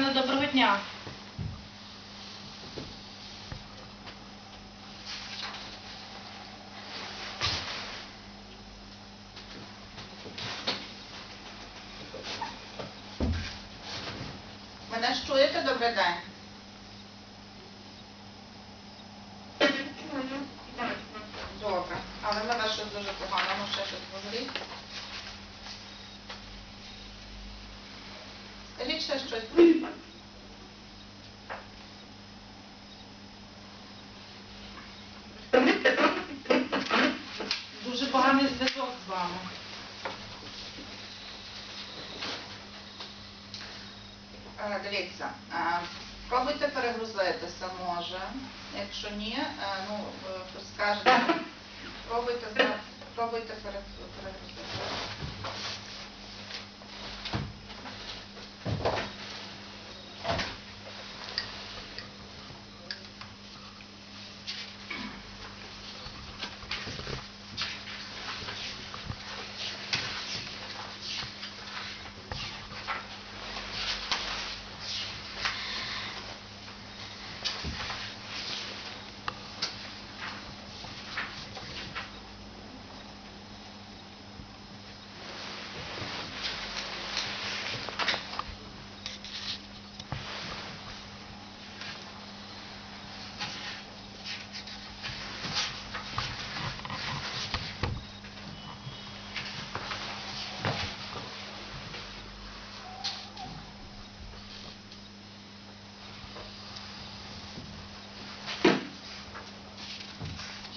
Михайлівна, доброго дня. Мене ж чуєте? Добрий день. Добре. Але мене щось дуже погано, ну ще щось говоріть. Скажіть ще щось. Дуже поганий зв'язок з вами. Е, Дивіться, е, пробуйте перегрузитися, може. Якщо ні, е, ну, е, скажете, пробуйте, пробуйте перегрузитися.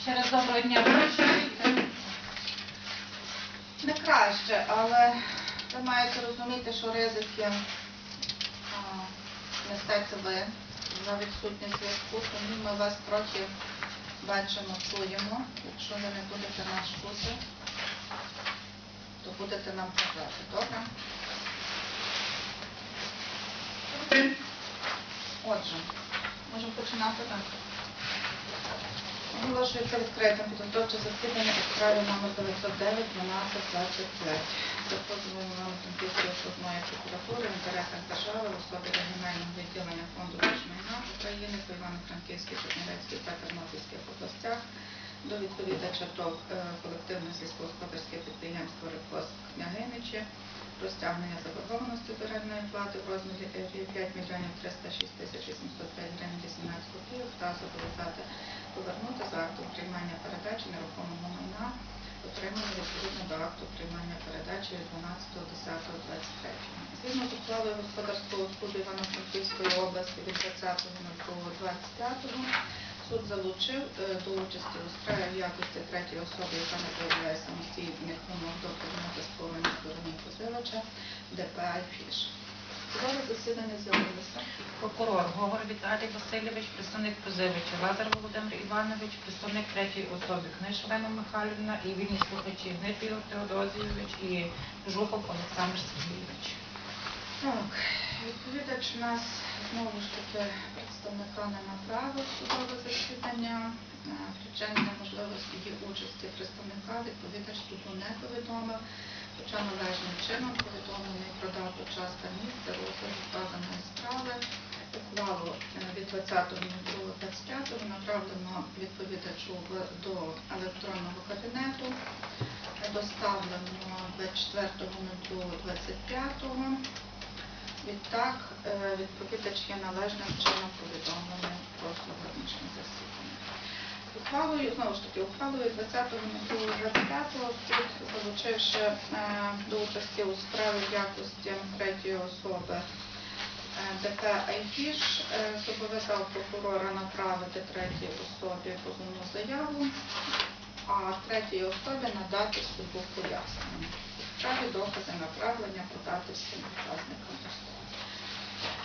Ще раз доброго дня. Ви? Не краще, але ви маєте розуміти, що ризики несете ви за відсутність зв'язку, тому ми вас трохи бачимо, чуємо. Якщо ви не будете нас чути, то будете нам казати, добре? Отже, можемо починати так. Оголошується відкритим. Підготовче засідання у справі номер 909 12 23 За позовом Івано-Франківської окружної прокуратури в інтересах держави в особі регіонального відділення фонду держмайна України по Івано-Франківській, Чернівецькій та Тернопільських областях до відповідача ТОВ е, колективне сільськогосподарське підприємство «Рекос Княгиничі про стягнення заборгованості орендної плати в розмірі е, 5 мільйонів 306 тисяч 805 гривень 18 копійок та зобов'язати повернути за актом приймання передачі нерухомого майна, отриманого відповідно до акту приймання передачі від 12.10.23. Згідно з ухвалою господарського суду Івано-Франківської області від 20.02.25 суд залучив е, до участі у справі в якості третьої особи, яка не проявляє самостійних вимог до предмету спорення сторони позивача ДП «Айфіш». Судове засідання з'явилося. Прокурор Говор Віталій Васильович, представник позивача, Лазар Володимир Іванович, представник третьої особи, Книж Олена Михайлівна і вільні слухачі Гнит Ігор Теодозійович і Жуков Олександр Сергійович. Так, відповідач у нас знову ж таки представника не направив судове засідання. Е, Причин неможливості її участі представника відповідач суду не повідомив, хоча належним чином повідомлений про дату, час та місце розгляду вказаної справи. Ухвалу е, від 20.02.25 направлено відповідачу до електронного кабінету, доставлено 24.02.25. Відтак, е, відповідач є належним чином повідомлений про сьогоднішнє засідання. Ухвалою, знову ж таки, ухвалою 20.25 суд, залучивши до участі у справі в якості третьої особи е, ДП «Айфіш», е, зобов'язав прокурора направити третій особі позовну заяву, а третій особі надати суду пояснення. Справі докази направлення подати всім учасникам.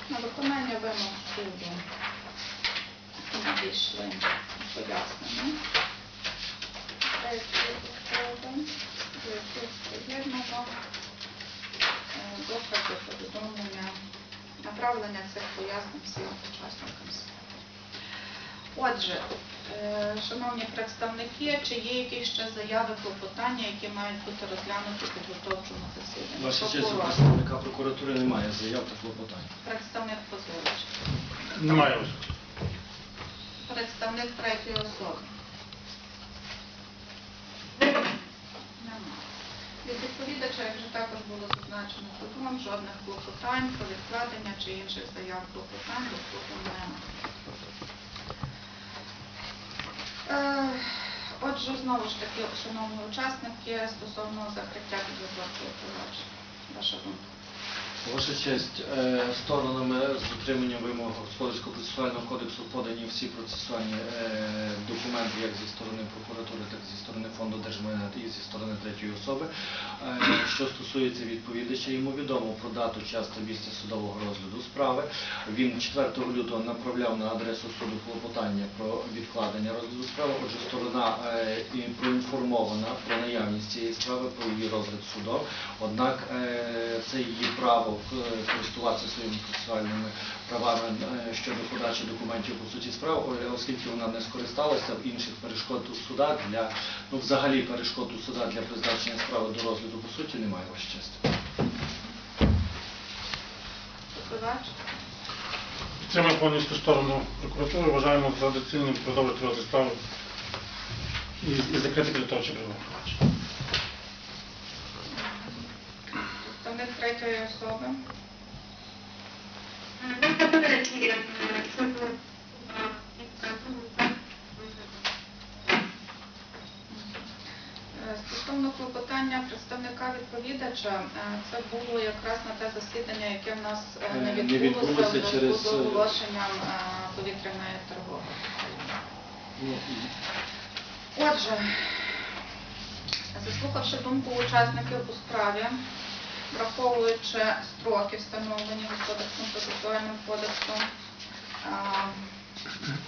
На виконання вимог суду надійшли до е, докази повідомлення, направлення цих пояснень всім учасникам справи. Отже, е, шановні представники, чи є якісь ще заяви клопотання, які мають бути розглянуті в підготовчому засіданні? Ваша честь, у представника прокуратури немає заяв та клопотань. Представник позивач, Немає. Представник третьої особи. Нема. Від відповідача, як вже також було зазначено судом, жодних клопотань про відкладення чи інших заяв клопотань до суду немає. Е, Отже, знову ж таки, шановні учасники, стосовно закриття підготовчого провадження. Ваша думка? Ваша честь, е, сторонами з дотриманням вимог Господарського процесуального кодексу подані всі процесуальні е, документи як зі сторони прокуратури, так і зі сторони фонду держмайна і зі сторони третьої особи. Е, Що стосується відповідача, йому відомо про дату, час та місце судового розгляду справи. Він 4 лютого направляв на адресу суду клопотання про відкладення розгляду справи. Отже, сторона проінформована про наявність цієї справи, про її розгляд судом. Однак це її право користуватися своїми процесуальними правами е, щодо подачі документів по суті справи, о- оскільки вона не скористалася в інших перешкод у суда для ну взагалі перешкод у суда для призначення справи до розгляду по суті немає ваш честь. Позивач? Підтримуємо повністю сторону прокуратури, вважаємо за доцільним продовжити розгляд справи і, і закрити підготовче провадження. Представник третьої особи. Е, Стосовно клопотання представника відповідача, е, це було якраз на те засідання, яке в нас е, не відбулося в зв'язку з оголошенням повітряної тривоги. Ну, Отже, заслухавши думку учасників у справі, враховуючи строки, встановлені Господарським процесуальним кодексом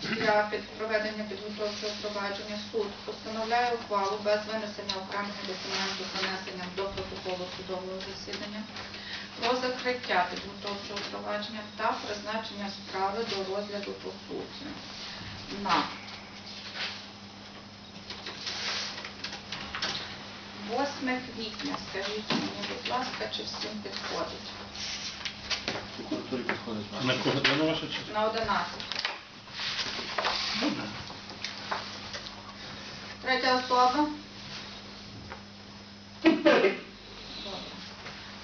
для проведення підготовчого провадження, суд постановляє ухвалу без винесення окремого документу з занесенням до протоколу судового засідання про закриття підготовчого провадження та призначення справи до розгляду по суті. На 8 квітня, скажіть мені, будь ласка, чи всім підходить? прокуратурі підходить На кого дано ваша чи? На 11. Третя особа? Добре.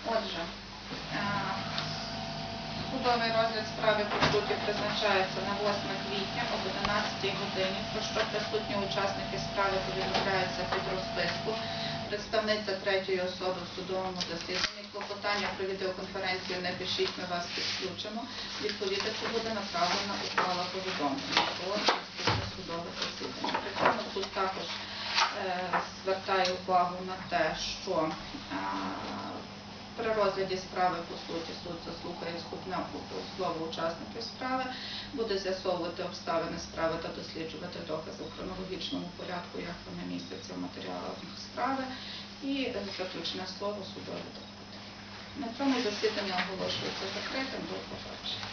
Отже, е, судовий розгляд справи по суті призначається на 8 квітня об 11 годині, про що присутні учасники справи повідомляються під розписку. Представниця третьої особи в судовому засіданні. Клопотання про відеоконференцію не пишіть, ми вас підключимо. Відповідачу буде направлена ухвала повідомлення про судове засідання. При цьому суд також е, звертає увагу на те, що е, при розгляді справи, по суті, суд заслухає вступне слово учасників справи, буде з'ясовувати обставини справи та досліджувати докази в хронологічному порядку, як вони містяться в матеріалах справи, і е, заключне слово судові доходи. На цьому засідання оголошується закритим. До побачення.